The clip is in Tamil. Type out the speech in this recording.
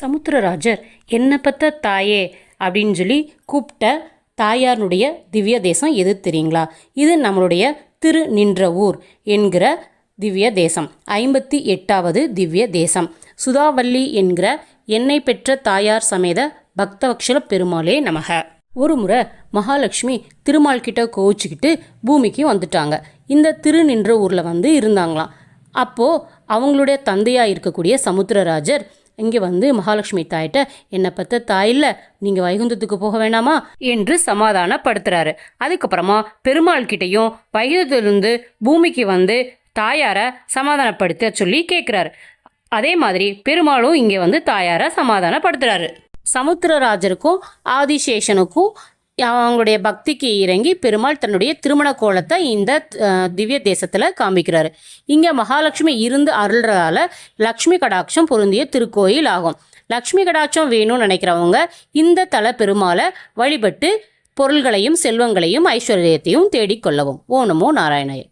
சமுத்திரராஜர் என்ன பத்த தாயே அப்படின்னு சொல்லி கூப்பிட்ட தாயாருடைய திவ்ய தேசம் எது தெரியுங்களா? இது நம்மளுடைய திரு நின்ற ஊர் என்கிற திவ்ய தேசம். ஐம்பத்தி எட்டாவது திவ்ய தேசம். சுதாவல்லி என்கிற என்னை பெற்ற தாயார் சமேத பக்தவக்ஷல பெருமாளே நமக. ஒரு முறை மகாலட்சுமி திருமால் கிட்ட கோவிச்சுக்கிட்டு பூமிக்கு வந்துட்டாங்க. இந்த திரு நின்ற ஊரில் வந்து இருந்தாங்களாம். அப்போது அவங்களுடைய தந்தையாக இருக்கக்கூடிய சமுத்திரராஜர் இங்கே வந்து மகாலட்சுமி தாயிட்ட என்னை பற்ற தாயில்ல நீங்கள் வைகுந்தத்துக்கு போக வேணாமா? என்று சமாதானப்படுத்துறாரு. அதுக்கப்புறமா பெருமாள் கிட்டேயும் வைகுந்தத்திலிருந்து பூமிக்கு வந்து தாயாரை சமாதானப்படுத்த சொல்லி கேட்குறாரு அதே மாதிரி பெருமாளும் இங்கே வந்து தாயாரை சமாதானப்படுத்துகிறாரு சமுத்திரராஜருக்கும் ஆதிசேஷனுக்கும் அவங்களுடைய பக்திக்கு இறங்கி பெருமாள் தன்னுடைய திருமண கோலத்தை இந்த திவ்ய தேசத்தில் காமிக்கிறாரு இங்கே மகாலட்சுமி இருந்து அருள்றதால லக்ஷ்மி கடாட்சம் பொருந்திய திருக்கோயில் ஆகும். லக்ஷ்மி கடாட்சம் வேணும்னு நினைக்கிறவங்க இந்த தல பெருமாளை வழிபட்டு பொருள்களையும் செல்வங்களையும் ஐஸ்வர்யத்தையும் தேடிக்கொள்ளவும் ஓ நமோ